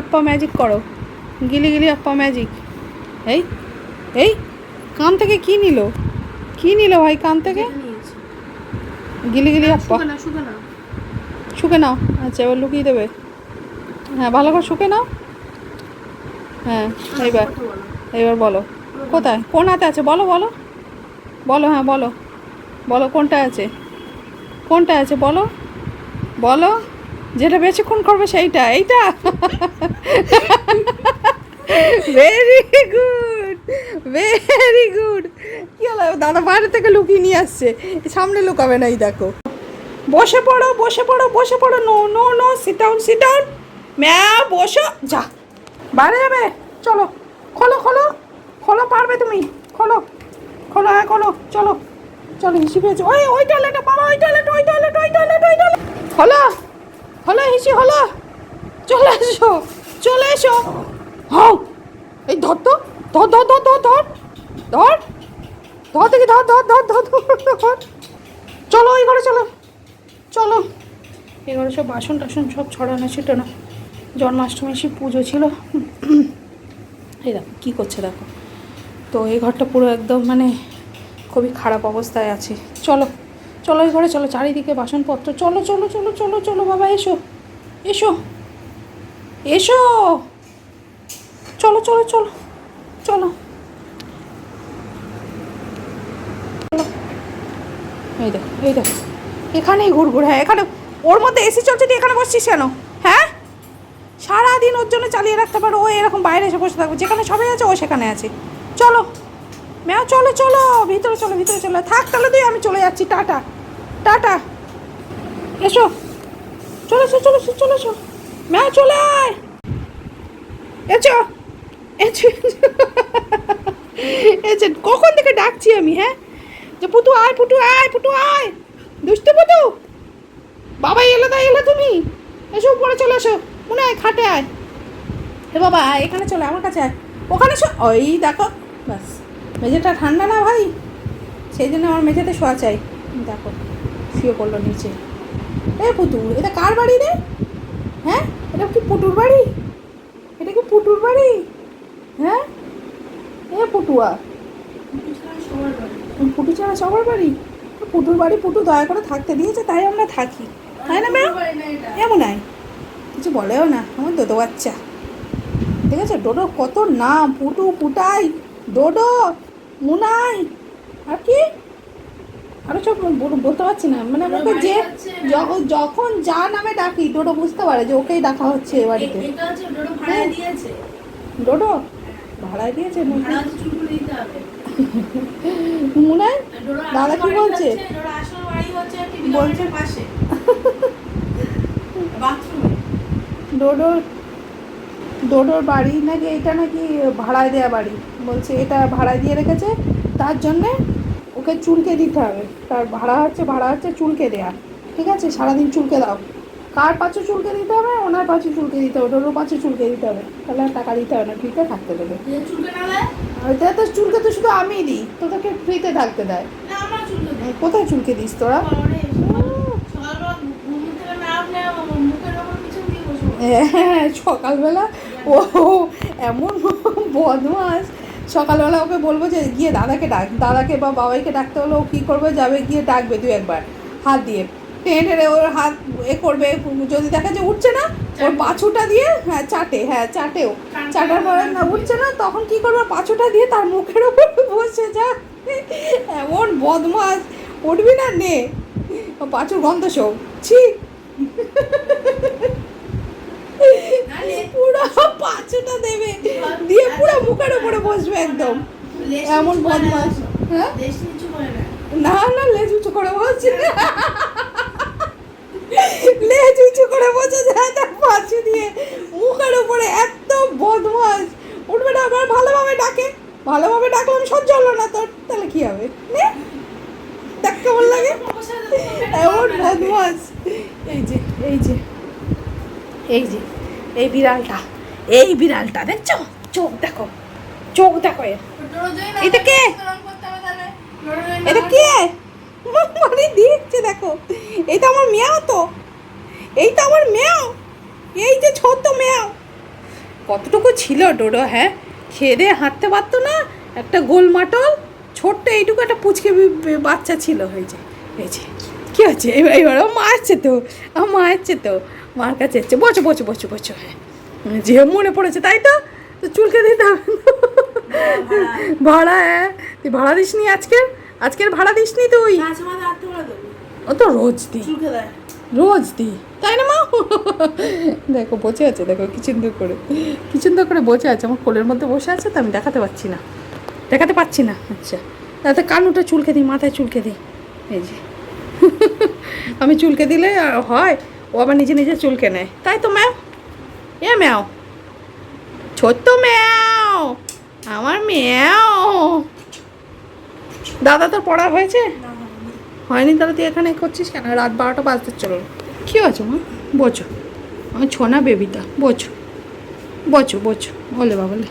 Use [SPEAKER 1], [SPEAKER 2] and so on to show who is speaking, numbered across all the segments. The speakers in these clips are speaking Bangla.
[SPEAKER 1] আপ্পা ম্যাজিক করো। গিলি গিলি আপ্পা ম্যাজিক এই এই কান থেকে কি নিল? কি নিল ভাই কান থেকে? গিলি গিলি আপ্পা
[SPEAKER 2] শুকে
[SPEAKER 1] নাও। আচ্ছা এবার লুকিয়ে দেবে। হ্যাঁ ভালো করে শুকে নাও। হ্যাঁ এইবার এইবার বলো। কোথায়? কোন হাতে আছে? বলো বলো। বলো হ্যাঁ বলো। বলো কোনটা আছে? কোনটা আছে? বলো। বলো। যেটা বেশিক্ষণ করবে সেইটা, এইটা। ভেরি গুড ভেরি গুড কি হলো, দাদা বাইরে থেকে লুকিয়ে নিয়ে আসছে, সামনে লুকাবে না এই দেখো। বসে পড়ো বসে পড়ো বসে পড়ো। No no no sit down sit down ম্যা বসো। যা, বাইরে যাবে। চলো, খোলো খোলো। খোলো, পারবে তুমি। খোলো খোলো হ্যাঁ খোলো, চলো। চলো হিসি পেয়েছ ওই ওই টয়লেটে বাবা, ওই টয়লেট ওই টয়লেট ওই টয়লেট ওই টয়লেট হলো হলো, হিসি হলো। চলে এসো চলে এসো। হও, এই ধর তো, ধর ধর ধর ধর ধর ধর। ধর দেখি, ধর ধর ধর ধর ধর চলো, এই ঘরে চলো চলো। এই ঘরে সব বাসন টাসন সব ছড়ানো ছিটানো জন্মাষ্টমী সে পুজো ছিল। এই দেখো, কী করছে দেখো। তো এই ঘরটা পুরো একদম মানে খুবই খারাপ অবস্থায় আছে। চলো। চলো এই ঘরে, চলো চারিদিকে বাসনপত্র, চলো চলো চলো চলো চলো, বাবা, এসো এসো এসো। চলো চলো চলো চলো। এই দেখো এই দেখো, এখানেই ঘুরঘুর হ্যাঁ এখানে, ওর মধ্যে এসি চলছে তুই এখানে বসছিস কেন? হ্যাঁ? সারাদিন ওর জন্য চালিয়ে রাখতে পারো, ও এরকম বাইরে এসে বসে থাকবে, যেখানে সবাই আছে, ও সেখানে আছে। চলো। ম্যাও চলো চলো, ভিতরে চলো ভিতরে চলো। থাক তাহলে তুই, আমি চলে যাচ্ছি, টাটা। টাটা। এসো। চলো এসো চলো এসো চলো এসো। ম্যাও চলে আয়। এসো। এসো। এসো। কখন থেকে ডাকছি আমি হ্যাঁ? যে পুটু আয় পুটু আয় পুটু আয়। দুষ্টু পুটু। বাবা, এলো তাই এলো তুমি। এসো, উপরে চলে এসো। মনে হয় খাটে আয়। এ বাবা, এখানে চলে, আমার কাছে আয়। ওখানে শো ওই দেখো, ব্যাস। মেঝেটা ঠান্ডা না ভাই? সেই জন্য আমার মেঝেতে শোয়া চাই। দেখো, শুয়ে পড়ল নিচে। এ পুতুর এটা কার বাড়ি রে? হ্যাঁ? এটা কি পুটুর বাড়ি? এটা কি পুটুর বাড়ি? হ্যাঁ? এ পুটুয়া। পুটু ছাড়া সবার বাড়ি? পুটুর বাড়ি পুটু দয়া করে থাকতে দিয়েছে, তাই আমরা থাকি। তাই না ম্যাম? এমন আয় কিছু বলেও না, আমার দোদো বাচ্চা। ঠিক আছে? ডোডো কত নাম? পুটু পুটাই। ডোডো! মুনাই আর কি? আরও সব বল- বলতে পারছি না। মানে
[SPEAKER 2] ডোডো
[SPEAKER 1] ওকে যে যখন যখন যা নামে ডাকি ডোডো বুঝতে পারে যে ওকেই ডাকা হচ্ছে এ বাড়িতে।
[SPEAKER 2] ডোডো ভাড়া
[SPEAKER 1] হ্যাঁ।
[SPEAKER 2] দিয়েছে।
[SPEAKER 1] ভাড়ায় দিয়েছে মুনাই? দাদা কি বলছে?
[SPEAKER 2] হচ্ছে- ডোডো
[SPEAKER 1] ডোডোর বাড়ি নাকি এটা নাকি ভাড়ায় দেওয়া বাড়ি? বলছে এটা ভাড়ায় দিয়ে রেখেছে তার জন্যে ওকে চুলকে দিতে হবে। তার ভাড়া হচ্ছে ভাড়া হচ্ছে চুলকে দেয়া। ঠিক আছে? সারাদিন চুলকে দাও। কার পাঁচু চুলকে দিতে হবে? ওনার পাঁচু চুলকে দিতে হবে। ডোডোর পাঁচু চুলকে দিতে হবে। তাহলে আর টাকা দিতে হবে না ফ্রিতে থাকতে দেবে। ওইটা তো চুলকে তো শুধু আমিই দিই। তোদেরকে ফ্রিতে থাকতে দেয়। কোথায় চুলকে দিস তোরা?
[SPEAKER 2] বাবারে, সকালবেলা
[SPEAKER 1] ও এমন বদমাস। সকালবেলা ওকে বলব যে গিয়ে দাদাকে ডাক। দাদাকে বা বাবাইকে ডাকতে হলে ও কী করবে? যাবে গিয়ে ডাকবে দু একবার। হাত দিয়ে। টেনে টেনে ওর হাত এ করবে। যদি দেখে যে উঠছে না ওর পাছুটা দিয়ে হ্যাঁ চাটে হ্যাঁ চাটেও চাটার পরে না উঠছে না তখন কি করবে? পাছুটা দিয়ে তার মুখের ওপর বসে যা। এমন বদমাস। উঠবি না নে। ও পাঁচুর গন্ধ শোক। ছি
[SPEAKER 2] নাহলে
[SPEAKER 1] পুরো পাঁচটা দেবে। দিয়ে পুরো মুখের উপরে বসবে একদম। এমন। বদমাস হ্যাঁ?
[SPEAKER 2] না।
[SPEAKER 1] না, লেজ উঁচু করে বসছে লেজ উঁচু করে বসে যায় তার পাঁচু দিয়ে মুখের উপরে এত বদমাস উঠবে না, আবার ভালোভাবে ডাকে। ভালোভাবে ডাকলে আমি সহ্য হলো না তোর। তাহলে কি হবে? দেখ কেমন লাগে। এমন বদমাস এই যে এই যে এই যে, এই বিড়ালটা। এই বিড়ালটা দেখছ চোখ দেখো চোখ দেখো এটা কে? এটা কে? মানে দিচ্ছে দেখো তো আমার মেয়াও তো, এই তো আমার মেয়াও, এই যে ছোট্ট মেয়াও। কতটুকু ছিল ডোডো হ্যাঁ? খেয়ে দিয়ে হাঁটতে পারতো না, একটা গোলমাটল, ছোট্ট এইটুকু একটা পুচকে বাচ্চা ছিল হয়েছে হয়েছে। কী হচ্ছে এবার এবার ও মা আসছে তো আমার মা আসছে তো, মার কাছে এসছে। বসো বসো বসো বসো হ্যাঁ। যে মনে পড়েছে তাই তো? তো চুলকে দিতে হবে ভাড়া হ্যাঁ। তুই ভাড়া দিস নি আজকের? আজকের ভাড়া দিস নি তুই ও তো রোজ
[SPEAKER 2] দেয়।
[SPEAKER 1] রোজ দিই তাই না মা? দেখো বসে আছে দেখো কি সুন্দর করে। কি সুন্দর করে বসে আছে? আমার কোলের মধ্যে বসে আছে তো আমি দেখাতে পাচ্ছি না। দেখাতে পাচ্ছি না। আচ্ছা। তাতে কানুটা চুলকে দিই মাথায় চুলকে দিই এই যে। আমি চুলকে দিলে হয় ও আবার নিজে নিজে চুলকে নেয়। তাই তো ম্যাও এ ম্যাও। ছোট্ট ম্যাও। আমার ম্যাও। দাদা তোর পড়া হয়েছে? হয়নি। তাহলে তুই এখানে করছিস কেন? রাত বারোটা বাজতে চলো কী আছে মা? বোঝো। আমার ছোনা বেবিটা বোঝো। বোঝো বোঝো। বলে বাবলে।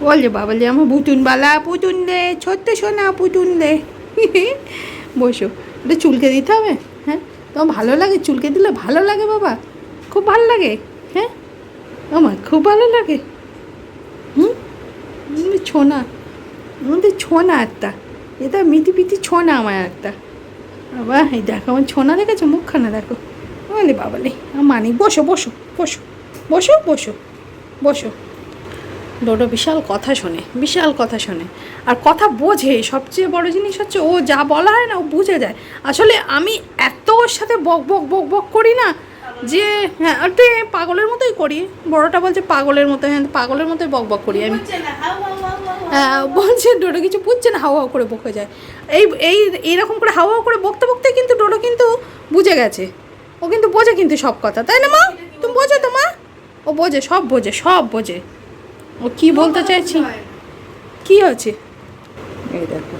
[SPEAKER 1] বলে বাবলে আমার পুতুন বালা পুতুন দে ছোট্ট সোনা পুতুন দে। বসো। এটা চুলকে দিতে হবে হ্যাঁ? তোমার ভালো লাগে? চুলকে দিলে ভালো লাগে বাবা। খুব ভালো লাগে হ্যাঁ? আমার খুব ভালো লাগে। হুম? ছোনা। আমাদের ছোনা একটা। এটা মিটি পিটি ছোনা আমার একটা। বাবা, এই দেখো আমার ছোনা দেখেছ? মুখখানা দেখো। বলে বাবালে মানি বসো বসো বসো বসো বসো বসো। ডোডো, বিশাল কথা শোনে, বিশাল কথা শোনে। আর কথা বোঝে, সবচেয়ে বড় জিনিস হচ্ছে ও যা বলা হয় না, ও বুঝে যায়। আসলে আমি এত ওর সাথে বক বক বক বক করি না যে হ্যাঁ একটু পাগলের মতোই করি। বড়টা বলছে পাগলের মতো হ্যাঁ পাগলের মতোই বক বক করি আমি। হ্যাঁ, বলছে ডোডো কিছু বুঝছে না হাওয়া করে বকে যায়। এই এই এইরকম করে হাওয়া করে বকতে বকতে কিন্তু ডোডো কিন্তু বুঝে গেছে। ও কিন্তু বোঝে কিন্তু সব কথা তাই না মা? তুমি বোঝো তো মা? ও বোঝে সব বোঝে সব বোঝে। ও কি বলতে চাইছি? কি আছে এই দেখো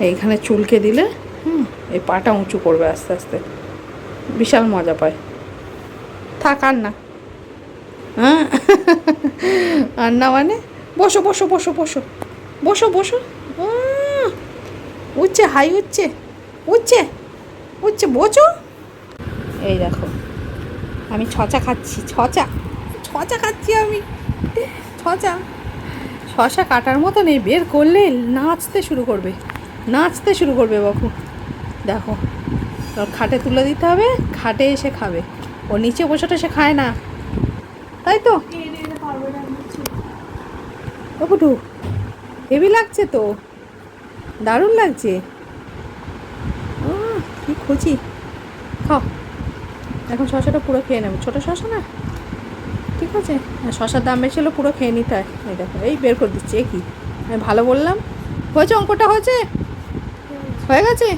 [SPEAKER 1] এইখানে চুলকে দিলে হুম এই পাটা উঁচু করবে আস্তে আস্তে। বিশাল মজা পায়। থাক, আর না। হ্যাঁ? আর না মানে? বসো বসো বসো বসো। বসো বসো। উঠছে, হাই উঠছে। উঠছে? উঠছে বোঝো এই দেখো, আমি ছচা খাচ্ছি, ছচা। ছচা খাচ্ছি আমি। ছচা। শশা কাটার মতন এই বের করলে নাচতে শুরু করবে। নাচতে শুরু করবে বাবু দেখো খাটে তুলে দিতে হবে, খাটে এসে খাবে। ও নিচে বসেটা সে খায় না। তাই তো। বাবুটু হেভি লাগছে তো। দারুণ লাগছে। উম, কি খুঁজি। খাও। এখন শশাটা পুরো খেয়ে নেব। ছোটো শশা না? ঠিক আছে। শশার দাম বেশি হলে পুরো খেয়ে নিতে হয়। এই দেখো এই বের করে দিচ্ছি কি? আমি ভালো বললাম। হয়েছে অঙ্কটা হয়েছে? হয়ে গেছে?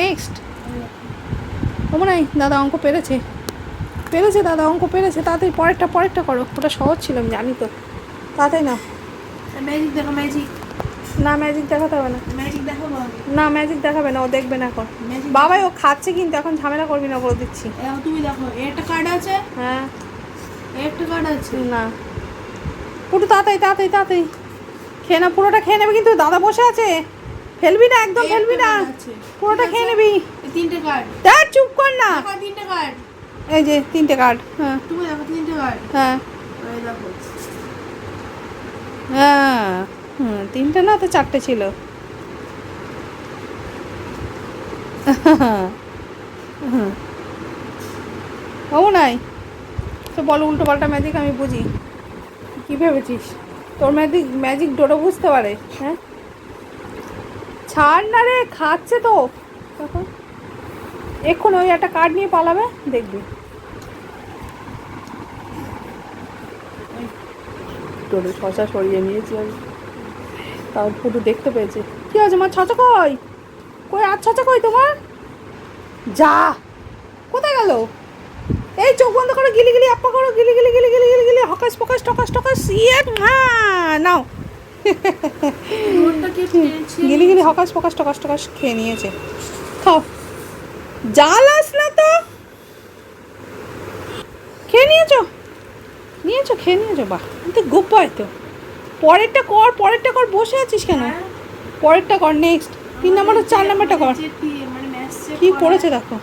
[SPEAKER 1] নেক্সট ও মনে হয় দাদা অঙ্ক পেরেছে। পেরেছে দাদা অঙ্ক পেরেছে তাড়াতাড়ি পরেরটা পরেরটা করো। ওটা সহজ ছিল আমি জানি তো। তাড়াতাড়ি না
[SPEAKER 2] ম্যাজিক দেখো ম্যাজিক
[SPEAKER 1] না ম্যাজিক দেখাতে হবে না।
[SPEAKER 2] ম্যাজিক দেখো বাবা
[SPEAKER 1] না ম্যাজিক দেখাবে না ও দেখবে না এখন। বাবাই ও খাচ্ছে কিন্তু এখন ঝামেলা করবি না বলে দিচ্ছি।
[SPEAKER 2] তুমি দেখো এ একটা কার্ড আছে?
[SPEAKER 1] হ্যাঁ।
[SPEAKER 2] একটা কার্ড আছে?
[SPEAKER 1] না। পুরো তাড়াতাড়ি তাড়াতাড়ি তাড়াতাড়ি। খেয়ে না পুরোটা খেয়ে নেবে কিন্তু দাদা বসে আছে। ফেলবি না একদম ফেলবি না। পুরোটা খেয়ে নেবি।
[SPEAKER 2] তিনটে কার্ড
[SPEAKER 1] দেখ চুপ কর না।
[SPEAKER 2] তিনটে কার্ড
[SPEAKER 1] এই যে তিনটে কার্ড হ্যাঁ।
[SPEAKER 2] তুমি দেখো তিনটে কার্ড
[SPEAKER 1] হ্যাঁ। হ্যাঁ। হুম তিনটে না তো চারটে ছিল। হুম। ও নাই। তো বলো উল্টো পাল্টা ম্যাজিক আমি বুঝি। কী ভেবেছিস? তোর ম্যাজিক ম্যাজিক ডোডো বুঝতে পারে হ্যাঁ? ছাড় না রে খাচ্ছে তো। তখন। এক্ষুনি ওই একটা কার্ড নিয়ে পালাবে দেখবি। ডোডো শশা সরিয়ে নিয়েছি আমি। তাও পুরো দেখতে পেয়েছে। কি আছে মা ছচা কই? কই আর ছচা কই তোমার? যা! কোথায় গেল? এই চোখ বন্ধ করো গিলি গিলি আপা করো গিলি গিলি গিলি গিলি গিলি গিলি হকাস ফকাস টকাস টকাস ইয়ে হ্যাঁ নাও।
[SPEAKER 2] কে পেয়েছে
[SPEAKER 1] গিলি গিলি হকাস ফকাস টকাস টকাস খেয়ে নিয়েছে। খাও। জ্বালাস না তো খেয়ে নিয়েছো নিয়েছো খেয়ে নিয়েছো বাহ তো গোপায় তো পরেরটা কর পরেরটা কর বসে আছিস কেন?
[SPEAKER 2] হ্যাঁ।
[SPEAKER 1] পরেরটা কর নেক্সট তিন নাম্বার চার নাম্বারটা কর।
[SPEAKER 2] কি- পড়েছে
[SPEAKER 1] কি করেছে দেখো।